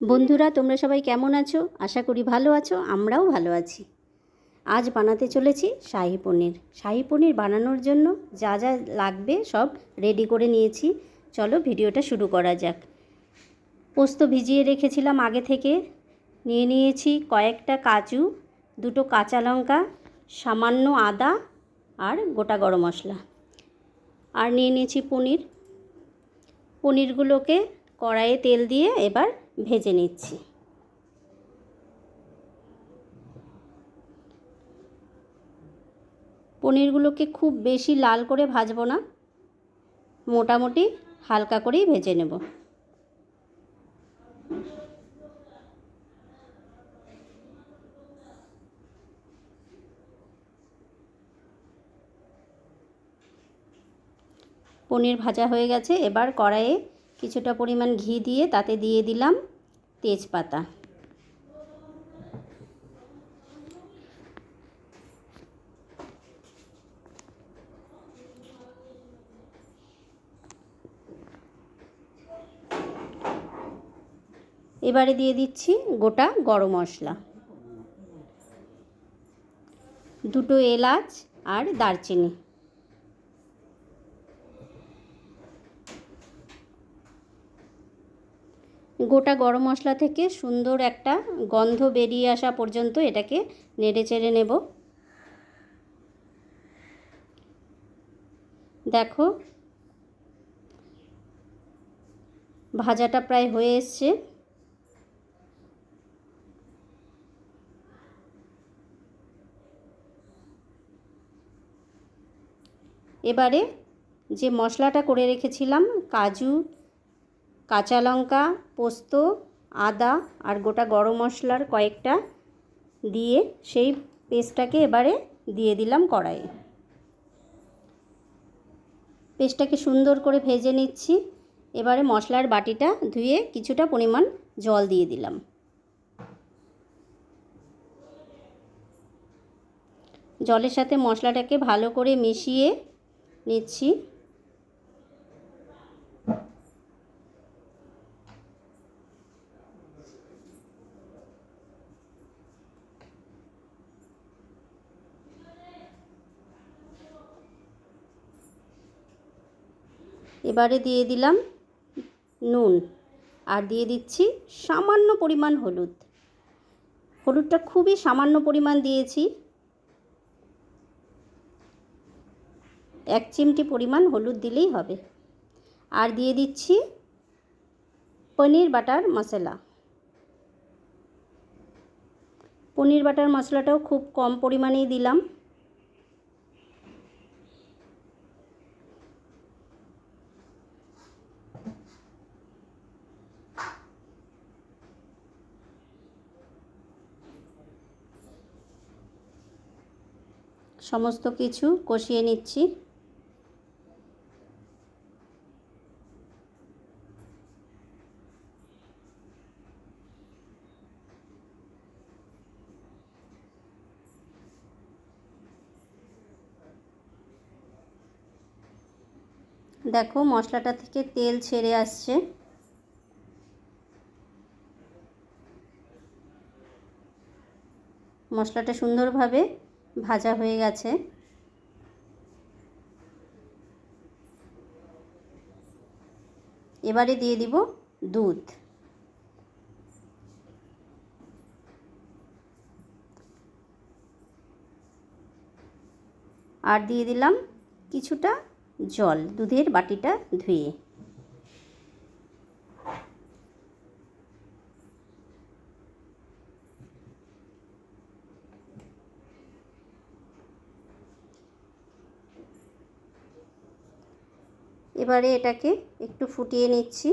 বন্ধুরা, তোমরা সবাই কেমন আছো? আশা করি ভালো আছো, আমরাও ভালো আছি। আজ বানাতে চলেছি শাহি পনির। শাহি পনির বানানোর জন্য যা যা লাগবে সব রেডি করে নিয়েছি। চলো ভিডিওটা শুরু করা যাক। পোস্ত ভিজিয়ে রেখেছিলাম আগে থেকে। নিয়ে নিয়েছি কয়েকটা কাজু, দুটো কাঁচা লঙ্কা, সামান্য আদা আর গোটা গরম মশলা। আর নিয়ে নিয়েছি পনির। পনিরগুলোকে কড়াইয়ে তেল দিয়ে এবার ভেজে নিচ্ছি। পনিরগুলোকে খুব বেশি লাল করে ভাজবো না। মোটামুটি হালকা করেই ভেজে নেব। পনির ভাজা হয়ে গেছে। এবার কড়াইয়ে কিছুটা পরিমাণ ঘি দিয়ে তাতে দিয়ে দিলাম। তেজপাতা। এবারে দিয়ে দিচ্ছি গোটা গরম মশলা। দুটো এলাচ আর দারচিনি। গোটা গরম মশলা থেকে সুন্দর একটা গন্ধ বেরিয়ে আসা পর্যন্ত এটাকে নেড়ে চেড়ে নেব। দেখো, ভাজাটা প্রায় হয়ে এসছে। এবারে যে মশলাটা করে রেখেছিলাম, কাজু কাঁচা লঙ্কা, পোস্ত, আদা আর গোটা গরম মশলার কয়েকটা দিয়ে সেই পেস্টটাকে এবারে দিয়ে দিলাম কড়াইয়ে। পেস্টটাকে সুন্দর করে ভেজে নিচ্ছি। এবারে মশলার বাটিটা ধুয়ে কিছুটা পরিমাণ জল দিয়ে দিলাম। জলের সাথে মশলাটাকে ভালো করে মিশিয়ে নিচ্ছি। এবারে দিয়ে দিলাম নুন আর দিয়ে দিচ্ছি সামান্য পরিমাণ হলুদ। হলুদটা খুবই সামান্য পরিমাণ দিয়েছি। এক চিমটি পরিমাণ হলুদ দিলেই হবে। আর দিয়ে দিচ্ছি পনির বাটার মশলা। পনির বাটার মশলাটাও খুব কম পরিমাণেই দিলাম। সমস্ত কিছু কষিয়ে নিচ্ছি। দেখো মশলাটা থেকে তেল ছেড়ে আসছে। মশলাটা সুন্দরভাবে ভাজা হয়ে গেছে। এবারে দিয়ে দিব দুধ। আর দিয়ে দিলাম কিছুটা জল, দুধের বাটিটা ধুয়ে। এবারে এটাকে একটু ফুটিয়ে নিচ্ছি।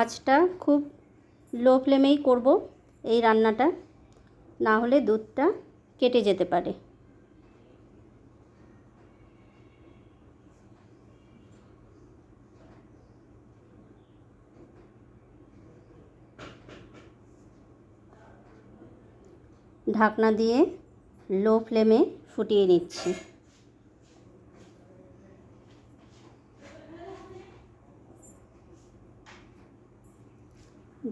আঁচটা খুব লো ফ্লেমেই করব এই রান্নাটা, না হলে দুধটা কেটে যেতে পারে। ঢাকনা দিয়ে লো ফ্লেমে ফুটিয়ে নিচ্ছি।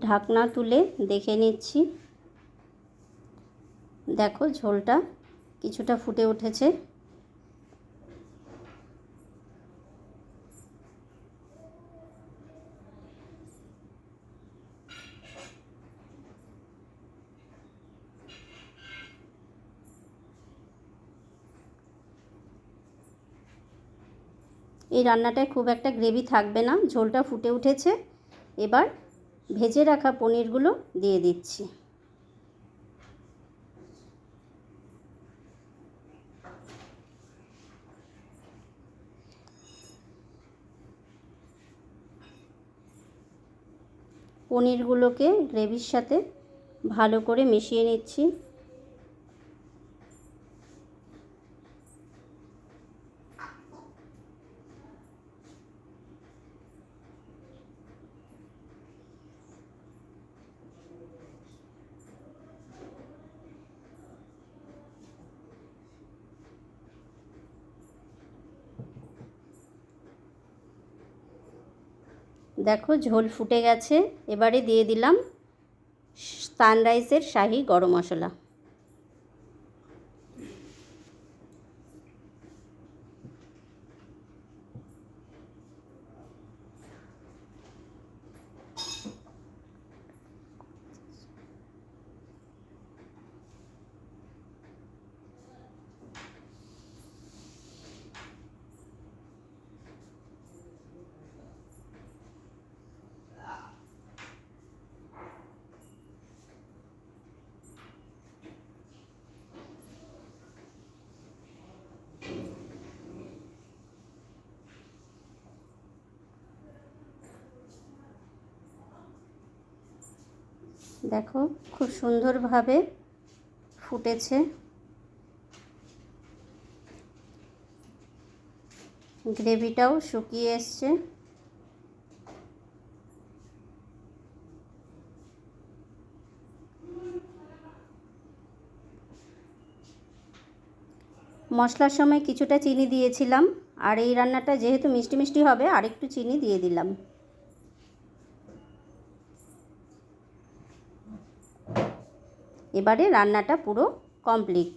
ঢাকনা তুলে দেখে নিচ্ছি। দেখো ঝোলটা কিছুটা ফুটে উঠেছে। এই রান্নাটায় খুব একটা গ্রেভি থাকবে না, ঝোলটা ফুটে উঠেছে। এবার ভেজে রাখা পনিরগুলো দিয়ে দিচ্ছি। পনিরগুলোকে গ্রেভির সাথে ভালো করে মিশিয়ে নিচ্ছি। দেখো ঝোল ফুটে গেছে। এবারে দিয়ে দিলাম সানরাইসের শাহি গরম মশলা। দেখো, খুব সুন্দরভাবে ফুটেছে। গ্রেভিটাও শুকিয়ে এসছে। মশলার সময় কিছুটা চিনি দিয়েছিলাম, আর এই রান্নাটা যেহেতু মিষ্টি মিষ্টি হবে, আরেকটু চিনি দিয়ে দিলাম। এবারে রান্নাটা পুরো কমপ্লিট